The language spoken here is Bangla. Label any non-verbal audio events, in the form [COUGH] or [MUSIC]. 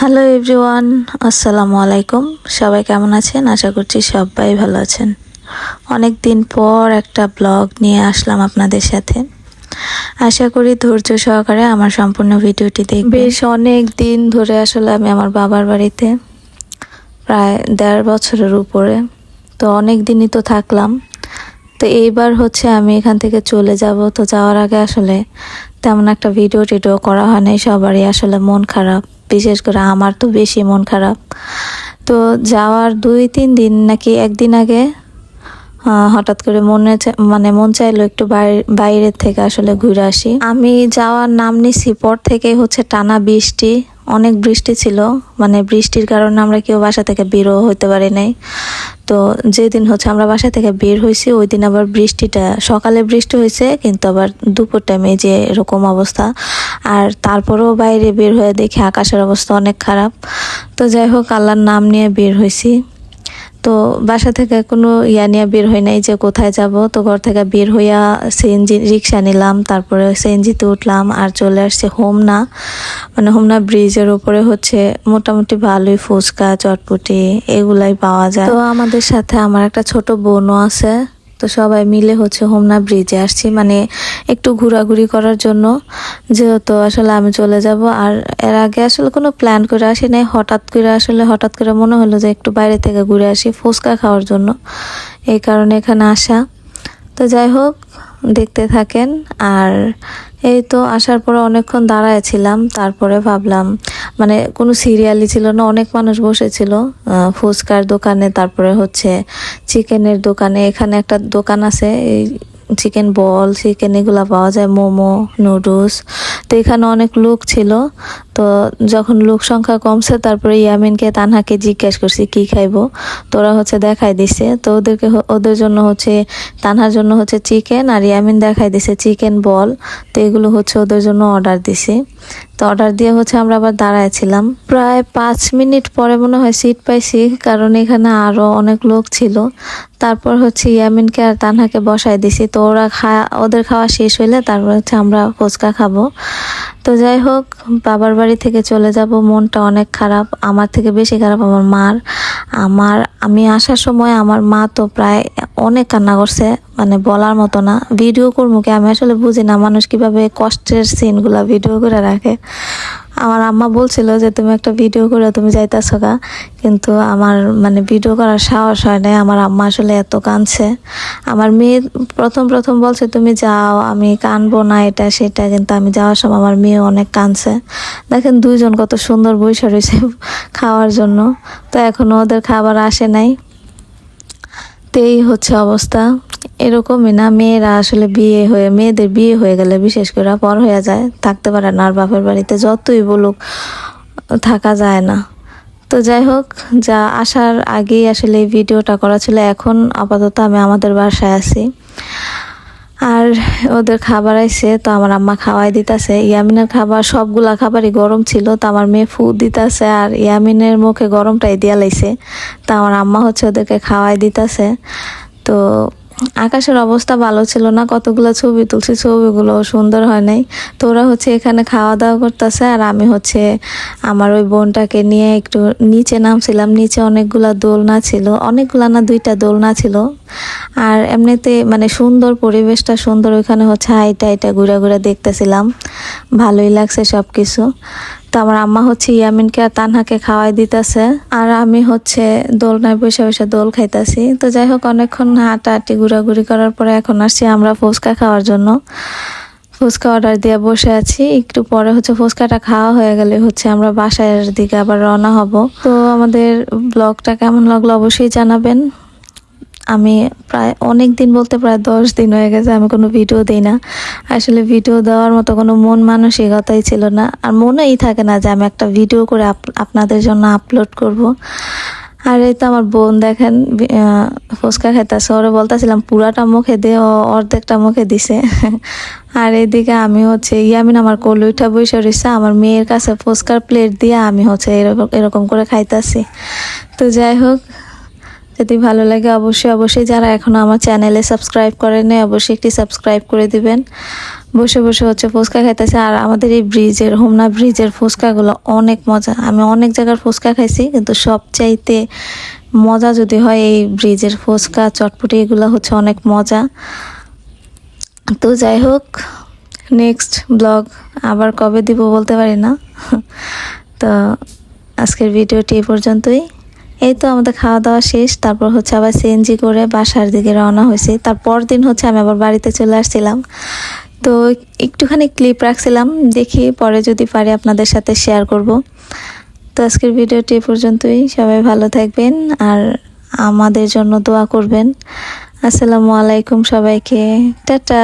হ্যালো এভরিওয়ান আসসালামু আলাইকুম সবাই কেমন আছেন? আশা করছি সবাই ভালো আছেন। অনেক দিন পর একটা ব্লগ নিয়ে আসলাম আপনাদের সাথে। আশা করি ধৈর্য সহকারে আমার সম্পূর্ণ ভিডিওটি দেখবেন। বেশ অনেক দিন ধরে আসলে আমি আমার বাবার বাড়িতে, প্রায় দেড় বছরের উপরে। তো অনেক দিনই তো থাকলাম। তো এইবার হচ্ছে আমি এখান থেকে চলে যাব। তো যাওয়ার আগে আসলে তেমন একটা ভিডিও টিডিও করা হয় নাই। সবারই আসলে মন খারাপ। বিশেষ করে আমার তো বেশি মন খারাপ। তো যাওয়ার দুই, তিন দিন নাকি একদিন আগে হঠাৎ করে মনে মানে মন চাইলো একটু বাইরে, বাইরের থেকে আসলে ঘুরে আসি। আমি যাওয়ার নাম নিছি পর থেকে হচ্ছে টানা বৃষ্টি। অনেক বৃষ্টি ছিল মানে বৃষ্টির কারণে আমরা কেউ বাসা থেকে বেরও হইতে পারি নাই। তো যেদিন হচ্ছে আমরা বাসা থেকে বের হয়েছি ওই দিন আবার বৃষ্টিটা, সকালে বৃষ্টি হয়েছে কিন্তু আবার দুপুর টাইমে যে এরকম অবস্থা। আর তারপরেও বাইরে বের হয়ে দেখি আকাশের অবস্থা অনেক খারাপ। তো যাই হোক, আল্লাহর নাম নিয়ে বের হয়েছি তো বাসা থেকে কোনো ইয়া নিয়ে বের হয় নাই যে কোথায় যাব। তো ঘর থেকে বের হইয়া সিএনজি রিক্সা নিলাম, তারপরে সিএনজিতে উঠলাম আর চলে আসছে হোমনা। মানে হোমনা ব্রিজের উপরে হচ্ছে মোটামুটি ভালোই ফুচকা, চটপটি এগুলাই পাওয়া যায়। তো আমাদের সাথে আমার একটা ছোট বোনও আছে। তো সবাই মিলে হচ্ছে হোমনা ব্রিজে আসছি। মানে একটু ঘোরাঘুরি করার জন্য। যেহেতু আসলে আমি চলে যাব। আর এর আগে আসলে কোনো প্ল্যান করে আসি নাই হঠাৎ করে আসলে হঠাৎ করে মনে হলো যে একটু বাইরে থেকে ঘুরে আসি ফুচকা খাওয়ার জন্য। এই কারণে এখানে আসা। তো যাই হোক, দেখতে থাকেন। আর এই তো আসার পরে অনেকক্ষণ দাঁড়ায় ছিলাম, তারপরে ভাবলাম মানে কোনো সিরিয়ালই ছিল না, অনেক মানুষ বসেছিল ফুচকার দোকানে, তারপরে হচ্ছে চিকেনের দোকানে, এখানে একটা দোকান আছে, এই চিকেন বল চিকেন এগুলো পাওয়া যায়, মোমো নুডলস তো এখানে অনেক লোক ছিল। তো যখন লোক সংখ্যা কমছে, তারপরে ইয়ামিনকে, তানহাকে জিজ্ঞেস করছি, কি খাইবো? তোরা হচ্ছে দেখাই দিছে। তো ওদেরকে ওদের জন্য হচ্ছে, তানহার জন্য হচ্ছে চিকেন আর ইয়ামিন দেখাই দিছে চিকেন বল তো এগুলো হচ্ছে ওদের জন্য অর্ডার দিছি। তো অর্ডার দিয়ে হচ্ছে আমরা আবার দাঁড়ায় ছিলাম প্রায় পাঁচ মিনিট পরে মনে হয় সিট পাইছি, কারণ এখানে আরও অনেক লোক ছিল। তারপর হচ্ছে ইয়ামিনকে আর তানহাকে বসাই দিছি। তো ওরা খা ওদের খাওয়া শেষ হইলে তারপর হচ্ছে আমরা ফুচকা খাব। তো যাই হোক, বাবার বাড়ি থেকে চলে যাব। মনটা অনেক খারাপ। আমার থেকে বেশি খারাপ আমার মার। আমার, আমি আসার সময় আমার মা তো প্রায় অনেক কান্না করছে মানে বলার মতো না। ভিডিও করব কি? আমি আসলে বুঝি না মানুষ কীভাবে কষ্টের সিনগুলা ভিডিও করে রাখে। আমার আম্মা বলছিল যে, তুমি একটা ভিডিও করে, তুমি যাইতাছো গা। কিন্তু আমার মানে ভিডিও করার সাহস হয় নাই। আমার আম্মা আসলে এত কাঁদছে। আমার মেয়ে প্রথম প্রথম বলছে, তুমি যাও, আমি কানবো না এটা, সেটা। কিন্তু আমি যাওয়ার সময় আমার মেয়ে অনেক কাঁদছে। দেখেন দুইজন কত সুন্দর বৈশা রয়েছে খাওয়ার জন্য। তো এখনও ওদের খাবার আসে নাই। এই হচ্ছে অবস্থা। এরকমই না, মেয়েরা আসলে বিয়ে হয়ে, মেয়েদের বিয়ে হয়ে গেলে বিশেষ করে পর হয়ে যায়, থাকতে পারে না আর বাপের বাড়িতে যতই বলুক, থাকা যায় না। তো যাই হোক, যা আসার আগেই আসলে এই ভিডিওটা করা ছিল, এখন আপাতত আমি আমাদের বাসায় আছি। আর ওদের খাবার আইসে তো আমার আম্মা খাওয়াই দিতাছে। ইয়ামিনের খাবার, সবগুলা খাবারই গরম ছিল, তো আমার মেয়ে ফু দিতাছে আর ইয়ামিনের মুখে গরমটাই দিয়া লাইছে। তো আমার আম্মা হচ্ছে ওদেরকে খাওয়াই দিতাছে। তো আকাশের অবস্থা ভালো ছিল না, কতগুলো ছবি তুলছি, ছবিগুলো সুন্দর হয় নাই। তো ওরা হচ্ছে এখানে খাওয়া দাওয়া করতেছে আর আমি হচ্ছে আমার ওই বোনটাকে নিয়ে একটু নিচে নামছিলাম, নিচে অনেকগুলা দোলনা ছিল, অনেকগুলা না দুইটা দোলনা ছিল। আর এমনিতে মানে সুন্দর পরিবেশটা, সুন্দর ওইখানে হচ্ছে হাইটা হাইটা ঘুরে ঘুরে দেখতেছিলাম। ভালোই লাগছে সব কিছু তো আমার আম্মা হচ্ছে ইয়ামিনকে আর তানহাকে খাওয়াই দিতেছে। আর আমি হচ্ছে দোল দোলনায় বসে বসে দোল খাইতাছি। তো যাই হোক, অনেকক্ষণ হাঁটাহাঁটি, ঘোরাঘুরি করার পরে এখন আসছি আমরা ফুচকা খাওয়ার জন্য। ফুচকা অর্ডার দিয়ে বসে আছি। একটু পরে হচ্ছে ফুচকাটা খাওয়া হয়ে গেলে হচ্ছে আমরা বাসার দিকে আবার রওনা হব। তো আমাদের ব্লগটা কেমন লাগল অবশ্যই জানাবেন। আমি প্রায় অনেক দিন বলতে প্রায় দশ দিন হয়ে গেছে আমি কোনো ভিডিও দিই না। আসলে ভিডিও দেওয়ার মতো কোনো মন মানসিকতাই ছিল না। আর মনেই থাকে না যে আমি একটা ভিডিও করে আপ- আপনাদের জন্য আপলোড করব। আর এই তো আমার বোন দেখেন ফুচকা খাইতেছে। ওরে বলতেছিলাম, পুরাটা মুখে দে, ও অর্ধেকটা মুখে দিছে। [LAUGHS] আর এইদিকে আমি হচ্ছে, ইয়ামিন আমার কলুইটা বসে রয়েছে আমার মেয়ের কাছে ফুচকার প্লেট দিয়ে আমি হচ্ছে এরকম এরকম করে খাইতাছি। তো যাই হোক যদি ভালো লাগে অবশ্যই অবশ্যই যারা এখনও আমার চ্যানেলে সাবস্ক্রাইব করেনি অবশ্যই একটি সাবস্ক্রাইব করে দিবেন। বসে বসে হচ্ছে ফুচকা খাইতেছে। আর আমাদের এই ব্রিজের, হোমনা ব্রিজের ফুচকাগুলো অনেক মজা। আমি অনেক জায়গার ফুচকা খাইছি, কিন্তু সবচাইতে মজা যদি হয় এই ব্রিজের ফুচকা, চটপটি, এগুলো হচ্ছে অনেক মজা। তো যাই হোক, নেক্সট ব্লগ আবার কবে দিব বলতে পারি না। তো আজকের ভিডিওটি এই পর্যন্তই। এই তো আমাদের খাওয়া দাওয়া শেষ, তারপর হচ্ছে আবার সিএনজি করে বাসার দিকে রওনা হয়েছি। তারপর দিন হচ্ছে আমি আবার বাড়িতে চলে আসছিলাম। তো একটুখানি ক্লিপ রাখছিলাম, দেখি পরে যদি পারি আপনাদের সাথে শেয়ার করব। তো আজকের ভিডিওটি এ পর্যন্তই, সবাই ভালো থাকবেন আর আমাদের জন্য দোয়া করবেন। আসসালামু আলাইকুম সবাইকে, টাটা।